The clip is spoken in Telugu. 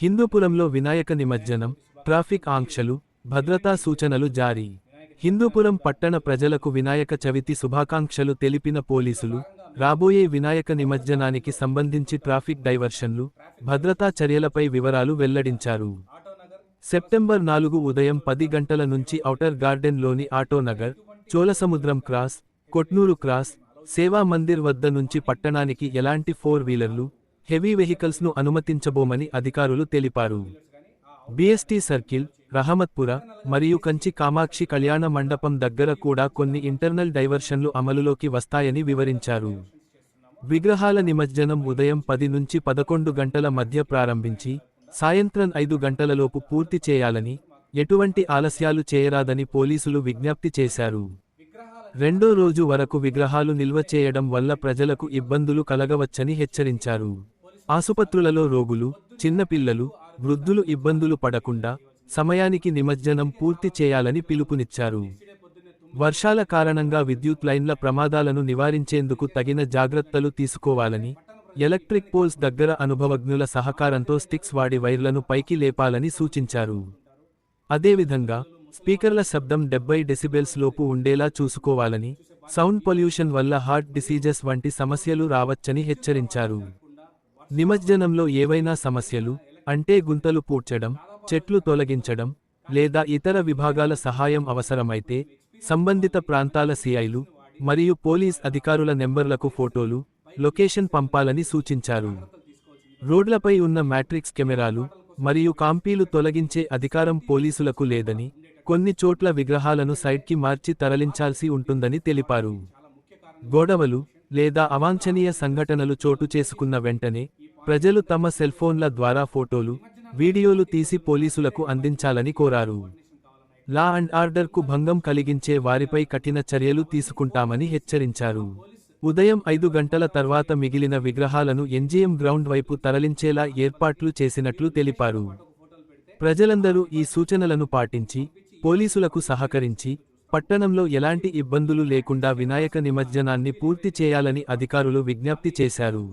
హిందూపురంలో వినాయక నిమజ్జనం ట్రాఫిక్ ఆంక్షలు భద్రతా సూచనలు జారీ. హిందూపురం పట్టణ ప్రజలకు వినాయక చవితి శుభాకాంక్షలు తెలిపిన పోలీసులు రాబోయే వినాయక నిమజ్జనానికి సంబంధించి ట్రాఫిక్ డైవర్షన్లు భద్రతా చర్యలపై వివరాలు వెల్లడించారు. సెప్టెంబర్ నాలుగు ఉదయం పది గంటల నుంచి ఔటర్ గార్డెన్లోని ఆటోనగర్ చోళసముద్రం క్రాస్ కొట్నూరు క్రాస్ సేవా మందిర్ వద్ద నుంచి పట్టణానికి ఎలాంటి ఫోర్ వీలర్లు హెవీ వెహికల్స్ను అనుమతించబోమని అధికారులు తెలిపారు. బీఎస్టీ సర్కిల్ రహమత్పుర మరియు కంచి కామాక్షి కళ్యాణ మండపం దగ్గర కూడా కొన్ని ఇంటర్నల్ డైవర్షన్లు అమలులోకి వస్తాయని వివరించారు. విగ్రహాల నిమజ్జనం ఉదయం పది నుంచి పదకొండు గంటల మధ్య ప్రారంభించి సాయంత్రం ఐదు గంటలలోపు పూర్తి చేయాలని ఎటువంటి ఆలస్యాలు చేయరాదని పోలీసులు విజ్ఞప్తి చేశారు. రెండో రోజు వరకు విగ్రహాలు నిల్వ చేయడం వల్ల ప్రజలకు ఇబ్బందులు కలగవచ్చని హెచ్చరించారు. ఆసుపత్రులలో రోగులు చిన్నపిల్లలు వృద్ధులు ఇబ్బందులు పడకుండా సమయానికి నిమజ్జనం పూర్తి చేయాలని పిలుపునిచ్చారు. వర్షాల కారణంగా విద్యుత్ లైన్ల ప్రమాదాలను నివారించేందుకు తగిన జాగ్రత్తలు తీసుకోవాలని ఎలక్ట్రిక్ పోల్స్ దగ్గర అనుభవజ్ఞుల సహకారంతో స్టిక్స్ వాడి వైర్లను పైకి లేపాలని సూచించారు. అదేవిధంగా స్పీకర్ల శబ్దం డెబ్బై డెసిబెల్స్ లోపు ఉండేలా చూసుకోవాలని సౌండ్ పొల్యూషన్ వల్ల హార్ట్ డిసీజెస్ వంటి సమస్యలు రావచ్చని హెచ్చరించారు. నిమజ్జనంలో ఏవైనా సమస్యలు అంటే గుంతలు పూడ్చడం చెట్లు తొలగించడం లేదా ఇతర విభాగాల సహాయం అవసరమైతే సంబంధిత ప్రాంతాల సిఐలు మరియు పోలీస్ అధికారుల నెంబర్లకు ఫోటోలు లొకేషన్ పంపాలని సూచించారు. రోడ్లపై ఉన్న మ్యాట్రిక్స్ కెమెరాలు మరియు కాంపీలు తొలగించే అధికారం పోలీసులకు లేదని కొన్ని చోట్ల విగ్రహాలను సైడ్కి మార్చి తరలించాల్సి ఉంటుందని తెలిపారు. గొడవలు లేదా అవాంఛనీయ సంఘటనలు చోటు చేసుకున్న వెంటనే ప్రజలు తమ సెల్ఫోన్ల ద్వారా ఫోటోలు వీడియోలు తీసి పోలీసులకు అందించాలని కోరారు. లా అండ్ ఆర్డర్కు భంగం కలిగించే వారిపై కఠిన చర్యలు తీసుకుంటామని హెచ్చరించారు. ఉదయం ఐదు గంటల తర్వాత మిగిలిన విగ్రహాలను ఎన్జీఎం గ్రౌండ్ వైపు తరలించేలా ఏర్పాట్లు చేసినట్లు తెలిపారు. ప్రజలందరూ ఈ సూచనలను పాటించి పోలీసులకు సహకరించి పట్టణంలో ఎలాంటి ఇబ్బందులు లేకుండా వినాయక నిమజ్జనాన్ని పూర్తి చేయాలని అధికారులు విజ్ఞప్తి చేశారు.